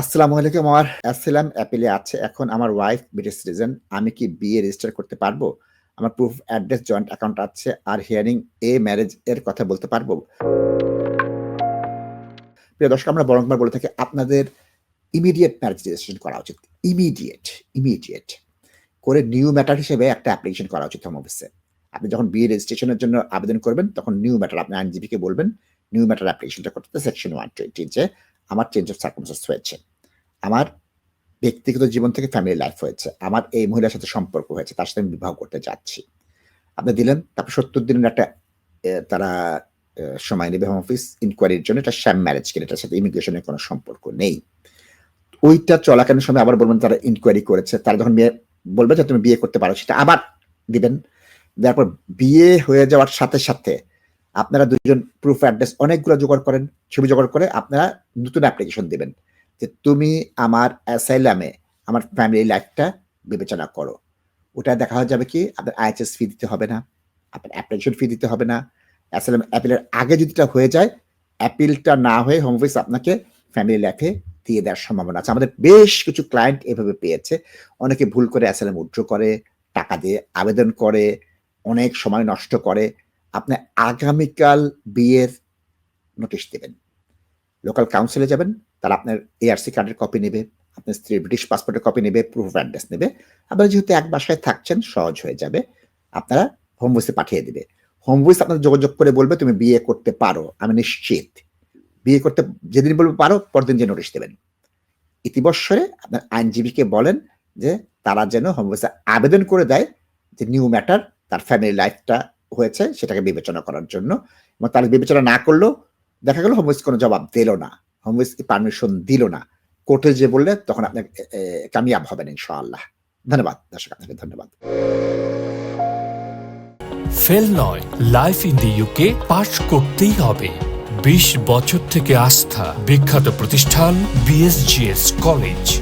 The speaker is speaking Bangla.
আসসালামু আলাইকুম, আমার অ্যাসিলাম অ্যাপেলে আছে এখন আমার ওয়াইফ ব্রিটিশ সিটিজেন। আমি কি বিয়ে রেজিস্টার করতে পারব? আমার প্রুফ অ্যাড্রেস জয়েন্ট অ্যাকাউন্ট আছে আর হিয়ারিং এ ম্যারেজ এর কথা বলতে পারব। প্রিয় দর্শক, আমরা বরংবার বলে থাকি, আপনাদের ইমিডিয়েট ম্যারেজ রেজিস্ট্রেশন করা উচিত। ইমিডিয়েট ইমিডিয়েট করে নিউ ম্যাটার হিসেবে একটা অ্যাপ্লিকেশন করা উচিত হোম অফিসে আপনি যখন বিয়ে রেজিস্ট্রেশনের জন্য আবেদন করবেন, তখন নিউ ম্যাটার আপনি আইনজীবীকে বলবেন নিউ ম্যাটার অ্যাপ্লিকেশনটা করতে সেকশন ওয়ান টোয়েন্টি যে আমার চেঞ্জ অফ সার্কমস্টেন্স হয়েছে। আমার ব্যক্তিগত জীবন থেকে ফ্যামিলি লাইফ হয়েছে। আমার এই মহিলার সাথে সম্পর্ক হয়েছে। তার সাথে আমি বিবাহ করতে যাচ্ছি। আপনি দিলেন, তারপর সত্তর দিনের একটা তারা সময় নেবে হোম অফিস ইনকোয়ারির জন্য। এটা শ্যাম ম্যারেজ কিনা, এটার সাথে ইমিগ্রেশনের কোনো সম্পর্ক নেই। ওইটা চলাকালীন সময়? আবার বলবেন তারা ইনকোয়ারি করেছে। তারা যখন বিয়ে, বলবে যে তুমি বিয়ে করতে পারো, সেটা আবার দিবেন। তারপর বিয়ে হয়ে যাওয়ার সাথে সাথে আপনারা দুজন প্রুফ অ্যাড্রেস অনেকগুলো জোগাড় করেন, ছবি জোগাড় করে আপনারা নতুন অ্যাপ্লিকেশন দেবেন যে তুমি আমার অ্যাসাইলামে আমার ফ্যামিলি লাইফটা বিবেচনা করো। ওটা দেখা হয়ে যাবে কি, আপনার আইএচএস ফি দিতে হবে না, আপনার অ্যাপ্লিকেশন ফি দিতে হবে না। অ্যাসাইলাম অ্যাপিলের আগে যদিটা হয়ে যায় অ্যাপিলটা না হয়ে হোম অফিস আপনাকে ফ্যামিলি লাইফে দিয়ে দেওয়ার সম্ভাবনা আছে। আমাদের বেশ কিছু ক্লায়েন্ট এভাবে পেয়েছে। অনেকে ভুল করে অ্যাসাইলাম উড্র করে, টাকা দিয়ে আবেদন করে, অনেক সময় নষ্ট করে। আপনি আগামীকাল বিয়ের নোটিশ দেবেন। লোকাল কাউন্সিলে যাবেন, তারা আপনার এআরসি কার্ডের কপি নেবে, আপনার স্ত্রীর ব্রিটিশ পাসপোর্টের কপি নেবে প্রুফ অফ অ্যাড্রেস নেবে। আপনারা যেহেতু এক বাসায় থাকছেন, সহজ হয়ে যাবে। আপনারা হোম বয়েসে পাঠিয়ে দেবে। হোম বয়েস আপনার যোগাযোগ করে বলবে, তুমি বিয়ে করতে পারো, আমি নিশ্চিত। বিয়ে করতে যেদিন বলবে পারো, পরদিন যে নোটিশ দেবেন। ইতিবৎসরে আপনার আইনজীবীকে বলেন যে, তারা যেন হোম বয়েসে আবেদন করে দেয় যে নিউ ম্যাটার তার ফ্যামিলি লাইফটা হয়েছে সেটাকে বিবেচনা করার জন্য। এবং তার বিবেচনা না করলেও দেখা গেল হোম কোনো জবাব দিল না। হোম পারমিশন দিল না। কোর্টে যে বললে তখন আপনার কামিয়াব হবেন ইনশাআল্লাহ। ধন্যবাদ, দর্শক আপনাকে ধন্যবাদ। ফেল নয় life in the UK pass করতেই হবে। বিশ বছর থেকে আস্থা। বিখ্যাত প্রতিষ্ঠান BSGS college